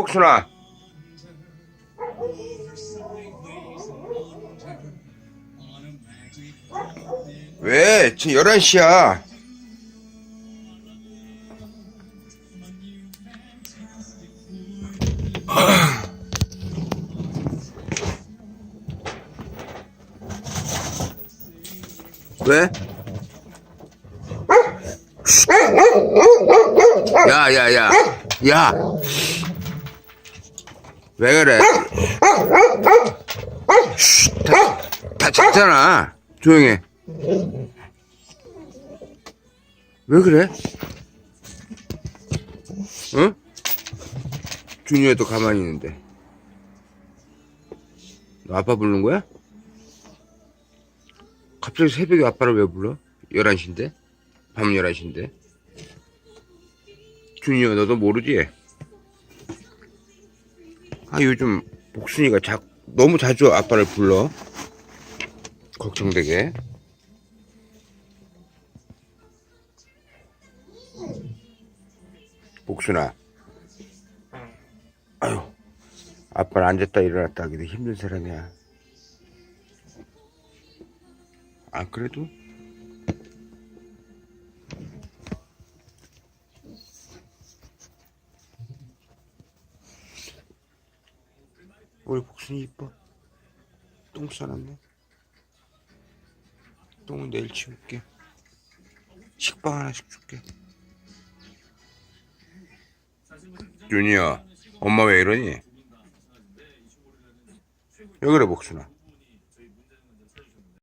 복순아. 왜? 지금 11시야. 왜? 야, 야, 야. 야. 왜 그래? 쉿, 다, 다 잤잖아. 조용해. 왜 그래? 응? 준이도 가만히 있는데. 너 아빠 부르는 거야? 갑자기 새벽에 아빠를 왜 불러? 11시인데? 밤 11시인데? 준이야, 너도 모르지? 아, 요즘 복순이가 자, 너무 자주 아빠를 불러. 걱정되게. 복순아. 아유, 아빠는 앉았다 일어났다 하기도 힘든 사람이야. 아, 그래도? 우리 복순이 이뻐. 똥 싸놨네. 똥은 내일 치울게. 식빵 하나씩 줄게. 윤이야, 엄마 왜 이러니? 왜 그래, 복순아?